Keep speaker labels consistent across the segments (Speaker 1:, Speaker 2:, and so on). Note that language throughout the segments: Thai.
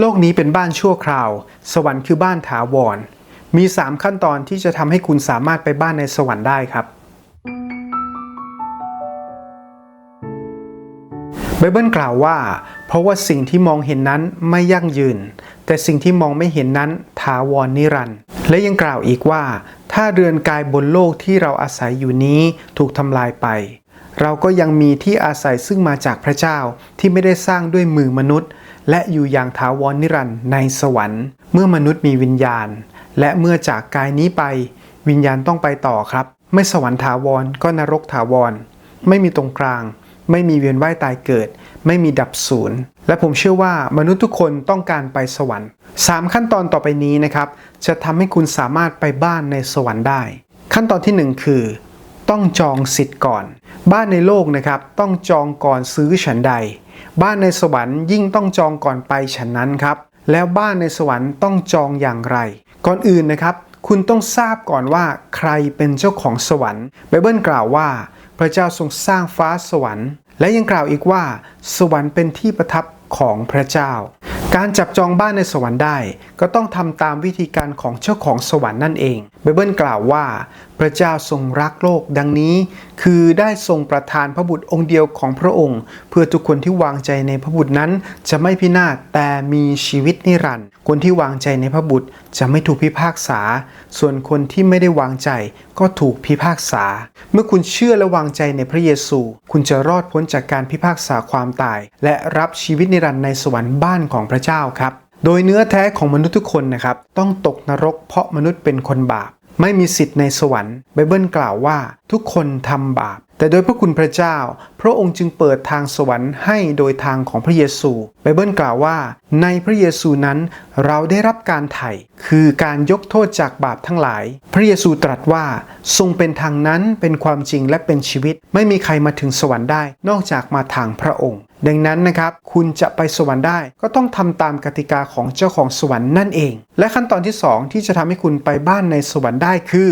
Speaker 1: โลกนี้เป็นบ้านชั่วคราว สวรรค์คือบ้านถาวร มี 3 ขั้นตอนที่จะทำให้คุณสามารถไปบ้านในสวรรค์ได้ครับ ไบเบิลกล่าวว่า เพราะว่าสิ่งที่มองเห็นนั้นไม่ยั่งยืน แต่สิ่งที่มองไม่เห็นนั้นถาวรนิรันดร์ และยังกล่าวอีกว่า ถ้าเรือนกายบนโลกที่เราอาศัยอยู่นี้ถูกทำลายไปเราก็ยังมีที่อาศัยซึ่งมาจากพระเจ้าที่ไม่ได้สร้างด้วยมือมนุษย์ และอยู่อย่างถาวรนิรันดร์ในสวรรค์ เมื่อมนุษย์มีวิญญาณ และเมื่อจากกายนี้ไป วิญญาณต้องไปต่อครับ ไม่สวรรค์ถาวรก็นรกถาวร ไม่มีตรงกลาง ไม่มีเวียนว่ายตายเกิด ไม่มีดับศูนย์และผมเชื่อว่ามนุษย์ทุกคนต้องการไปสวรรค์ 3 ขั้นตอนต่อไปนี้นะครับ จะทำให้คุณสามารถไปบ้านในสวรรค์ได้ ขั้นตอนทีหนึ่1 คือ ต้องจองสิทธิ์ก่อน บ้านในโลกนะครับต้องจองก่อนซื้อฉันใด บ้านในสวรรค์ยิ่งต้องจองก่อนไปฉันนั้นครับ แล้วบ้านในสวรรค์ต้องจองอย่างไร ก่อนอื่นนะครับ คุณต้องทราบก่อนว่าใครเป็นเจ้าของสวรรค์ไบเบิลกล่าวว่า พระเจ้าทรงสร้างฟ้าสวรรค์ และยังกล่าวอีกว่า สวรรค์เป็นที่ประทับของพระเจ้า การจับจองบ้านในสวรรค์ได้ ก็ต้องทำตามวิธีการของเจ้าของสวรรค์นั่นเองไบเบิลกล่าวว่า พระเจ้าทรงรักโลกดังนี้ คือได้ทรงประทานพระบุตรองค์เดียวของพระองค์ เพื่อทุกคนที่วางใจในพระบุตรนั้น จะไม่พินาศแต่มีชีวิตนิรันดร์คนที่วางใจในพระบุตรจะไม่ถูกพิพากษา ส่วนคนที่ไม่ได้วางใจก็ถูกพิพากษา เมื่อคุณเชื่อและวางใจในพระเยซู คุณจะรอดพ้นจากการพิพากษาความตาย และรับชีวิตนิรันดร์ในสวรรค์บ้านของพระเจ้าครับ โดยเนื้อแท้ของมนุษย์ทุกคนนะครับ ต้องตกนรกเพราะมนุษย์เป็นคนบาป ไม่มีสิทธิ์ในสวรรค์ไบเบิลกล่าวว่าทุกคนทำบาป แต่โดยพระคุณพระเจ้า พระองค์จึงเปิดทางสวรรค์ให้โดยทางของพระเยซูไบเบิลกล่าวว่า ในพระเยซูนั้นเราได้รับการไถ่คือการยกโทษจากบาปทั้งหลาย พระเยซูตรัสว่าทรงเป็นทางนั้นเป็นความจริงและเป็นชีวิต ไม่มีใครมาถึงสวรรค์ได้ นอกจากมาทางพระองค์ ดังนั้นนะครับ คุณจะไปสวรรค์ได้ ก็ต้องทำตามกติกาของเจ้าของสวรรค์นั่นเอง และขั้นตอนที่ 2 ที่จะทำให้คุณไปบ้านในสวรรค์ได้คือ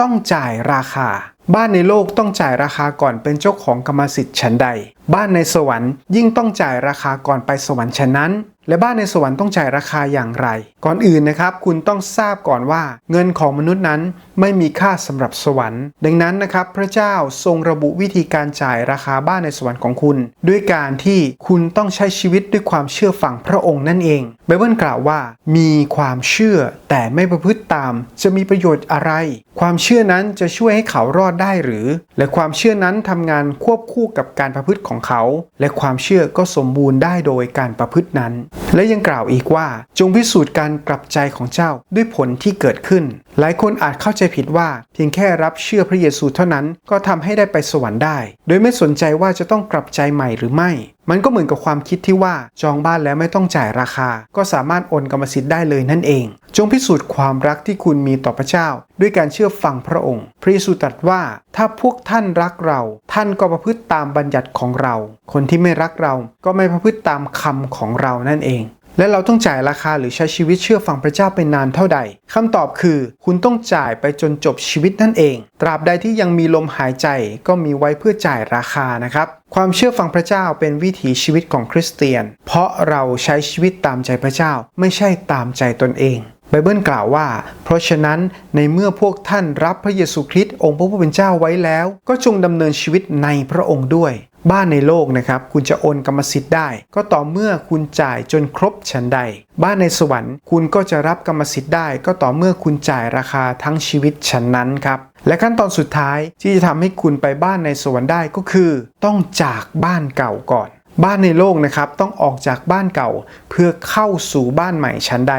Speaker 1: ต้องจ่ายราคา บ้านในโลกต้องจ่ายราคาก่อนเป็นเจ้าของกรรมสิทธิ์ฉันใดบ้านในสวรรค์ยิ่งต้องจ่ายราคาก่อนไปสวรรค์ฉะนั้น และบ้านในสวรรค์ต้องจ่ายราคาอย่างไร ก่อนอื่นนะครับ คุณต้องทราบก่อนว่า เงินของมนุษย์นั้นไม่มีค่าสำหรับสวรรค์ ดังนั้นนะครับ พระเจ้าทรงระบุวิธีการจ่ายราคาบ้านในสวรรค์ของคุณ ด้วยการที่คุณต้องใช้ชีวิตด้วยความเชื่อฟังพระองค์นั่นเองไบเบิลกล่าวว่า มีความเชื่อแต่ไม่ประพฤติตาม จะมีประโยชน์อะไร ความเชื่อนั้นจะช่วยให้เขารอดได้หรือ และความเชื่อนั้นทำงานควบคู่กับการประพฤติของเขา และความเชื่อก็สมบูรณ์ได้โดยการประพฤตินั้น และยังกล่าวอีกว่าจงพิสูจน์การกลับใจของเจ้าด้วยผลที่เกิดขึ้น หลายคนอาจเข้าใจผิดว่า เพียงแค่รับเชื่อพระเยซูเท่านั้นก็ทำให้ได้ไปสวรรค์ได้ โดยไม่สนใจว่าจะต้องกลับใจใหม่หรือไม่ มันก็เหมือนกับความคิดที่ว่าจองบ้านแล้วไม่ต้องจ่ายราคา ก็สามารถโอนกรรมสิทธิ์ได้เลยนั่นเอง จงพิสูจน์ความรักที่คุณมีต่อพระเจ้า ด้วยการเชื่อฟังพระองค์ พระเยซูตรัสว่าถ้าพวกท่านรักเรา ท่านก็ประพฤติตามบัญญัติของเรา คนที่ไม่รักเราก็ไม่ประพฤติตามคำของเรานั่นเอง และเราต้องจ่ายราคาหรือใช้ชีวิตเชื่อฟังพระเจ้าไปนานเท่าใดคำตอบคือ คุณต้องจ่ายไปจนจบชีวิตนั่นเอง ตราบใดที่ยังมีลมหายใจก็มีไว้เพื่อจ่ายราคานะครับ ความเชื่อฟังพระเจ้าเป็นวิถีชีวิตของคริสเตียน เพราะเราใช้ชีวิตตามใจพระเจ้า ไม่ใช่ตามใจตนเองไบเบิลกล่าวว่า เพราะฉะนั้นในเมื่อพวกท่านรับพระเยซูคริสต์องค์พระผู้เป็นเจ้าไว้แล้ว ก็จงดำเนินชีวิตในพระองค์ด้วย บ้านในโลกนะครับ คุณจะโอนกรรมสิทธิ์ได้ ก็ต่อเมื่อคุณจ่ายจนครบฉันใด บ้านในสวรรค์คุณก็จะรับกรรมสิทธิ์ได้ ก็ต่อเมื่อคุณจ่ายราคาทั้งชีวิตฉันนั้นครับและขั้นตอนสุดท้ายที่จะทำให้คุณไปบ้านในสวรรค์ได้ก็คือ ต้องจากบ้านเก่าก่อน บ้านในโลกนะครับต้องออกจากบ้านเก่า เพื่อเข้าสู่บ้านใหม่ชั้นใด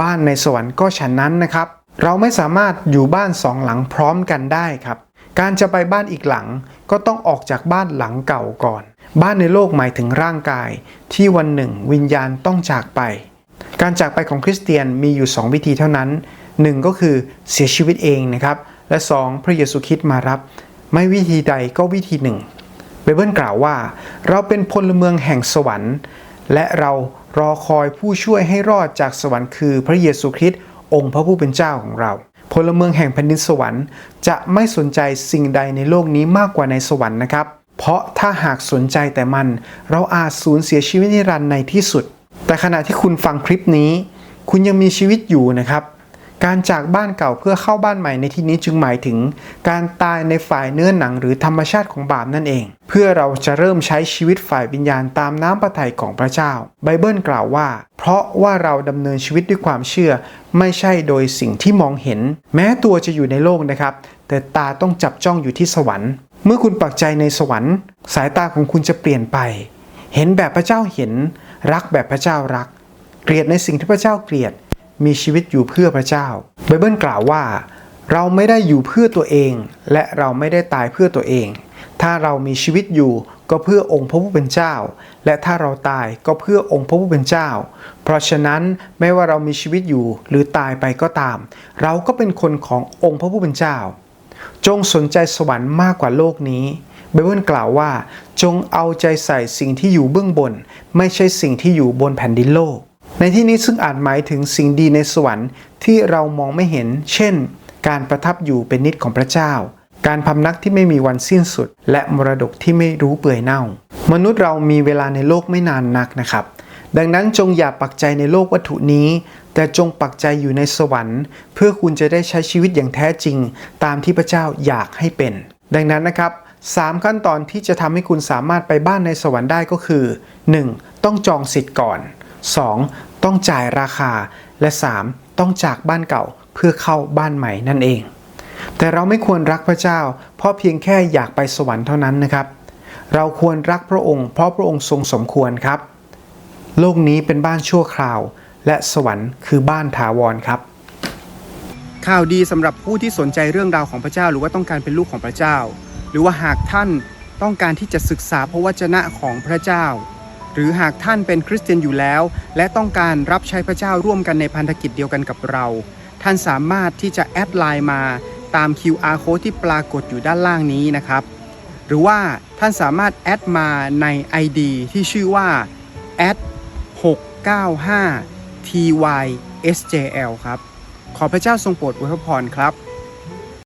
Speaker 1: บ้านในสวรรค์ก็ฉันนั้นนะครับ เราไม่สามารถอยู่บ้านสองหลังพร้อมกันได้ครับ การจะไปบ้านอีกหลังก็ต้องออกจากบ้านหลังเก่าก่อน บ้านในโลกหมายถึงร่างกาย ที่วันหนึ่งวิญญาณต้องจากไป การจากไปของคริสเตียนมีอยู่ 2 วิธีเท่านั้น 1 ก็คือเสียชีวิตเองนะครับ และ 2 พระเยซูคริสต์มารับ ไม่วิธีใดก็วิธีหนึ่งไบเบิลกล่าวว่า เราเป็นพลเมืองแห่งสวรรค์ และเรารอคอยผู้ช่วยให้รอดจากสวรรค์คือพระเยซูคริสต์องค์พระผู้เป็นเจ้าของเรา พลเมืองแห่งแผ่นดินสวรรค์ จะไม่สนใจสิ่งใดในโลกนี้มากกว่าในสวรรค์นะครับ เพราะถ้าหากสนใจแต่มัน เราอาจสูญเสียชีวิตนิรันดร์ในที่สุด แต่ขณะที่คุณฟังคลิปนี้ คุณยังมีชีวิตอยู่นะครับ การจากบ้านเก่าเพื่อเข้าบ้านใหม่ในที่นี้จึงหมายถึง การตายในฝ่ายเนื้อหนังหรือธรรมชาติของบาปนั่นเอง เพื่อเราจะเริ่มใช้ชีวิตฝ่ายวิญญาณตามน้ำพระทัยของพระเจ้า ไบเบิลกล่าวว่า เพราะว่าเราดำเนินชีวิตด้วยความเชื่อ ไม่ใช่โดยสิ่งที่มองเห็น แม้ตัวจะอยู่ในโลกนะครับ แต่ตาต้องจับจ้องอยู่ที่สวรรค์ เมื่อคุณปักใจในสวรรค์ สายตาของคุณจะเปลี่ยนไป เห็นแบบพระเจ้าเห็น รักแบบพระเจ้ารัก เกลียดในสิ่งที่พระเจ้าเกลียด มีชีวิตอยู่เพื่อพระเจ้าไบเบิลกล่าวว่า เราไม่ได้อยู่เพื่อตัวเอง และเราไม่ได้ตายเพื่อตัวเอง ถ้าเรามีชีวิตอยู่ก็เพื่อองค์พระผู้เป็นเจ้า และถ้าเราตายก็เพื่อองค์พระผู้เป็นเจ้า เพราะฉะนั้นไม่ว่าเรามีชีวิตอยู่หรือตายไปก็ตาม เราก็เป็นคนขององค์พระผู้เป็นเจ้า จงสนใจสวรรค์มากกว่าโลกนี้ไบเบิลกล่าวว่า จงเอาใจใส่สิ่งที่อยู่เบื้องบน ไม่ใช่สิ่งที่อยู่บนแผ่นดินโลก ในที่นี้ซึ่งอาจหมายถึงสิ่งดีในสวรรค์ที่เรามองไม่เห็น เช่น การประทับอยู่เป็นนิดของพระเจ้า การพำนักที่ไม่มีวันสิ้นสุด และมรดกที่ไม่รู้เปื่อยเน่า มนุษย์เรามีเวลาในโลกไม่นานนักนะครับ ดังนั้นจงอย่าปักใจในโลกวัตถุนี้ แต่จงปักใจอยู่ในสวรรค์ เพื่อคุณจะได้ใช้ชีวิตอย่างแท้จริง ตามที่พระเจ้าอยากให้เป็น ดังนั้นนะครับสามขั้นตอนที่จะทำให้คุณสามารถไปบ้านในสวรรค์ได้ก็คือ 1. ต้องจองสิทธิ์ก่อน 2. ต้องจ่ายราคา และ 3. ต้องจากบ้านเก่าเพื่อเข้าบ้านใหม่นั่นเอง แต่เราไม่ควรรักพระเจ้า เพราะเพียงแค่อยากไปสวรรค์เท่านั้นนะครับ เราควรรักพระองค์ เพราะพระองค์ทรงสมควรครับ โลกนี้เป็นบ้านชั่วคราว และสวรรค์คือบ้านถาวรครับ ข่าวดีสำหรับผู้ที่สนใจเรื่องราวของพระเจ้า หรือว่าต้องการเป็นลูกของพระเจ้า หรือว่าหากท่านต้องการที่จะศึกษาพระวจนะของพระเจ้า หรือหากท่านเป็นคริสเตียนอยู่แล้ว และต้องการรับใช้พระเจ้าร่วมกันในพันธกิจเดียวกันกับเรา ท่านสามารถที่จะแอดไลน์มาตาม QR code ที่ปรากฏอยู่ด้านล่างนี้นะครับ หรือว่าท่านสามารถแอดมาใน ID ที่ชื่อว่า 695 TYSJL ครับ ขอพระเจ้าทรงโปรดอวยพรครับ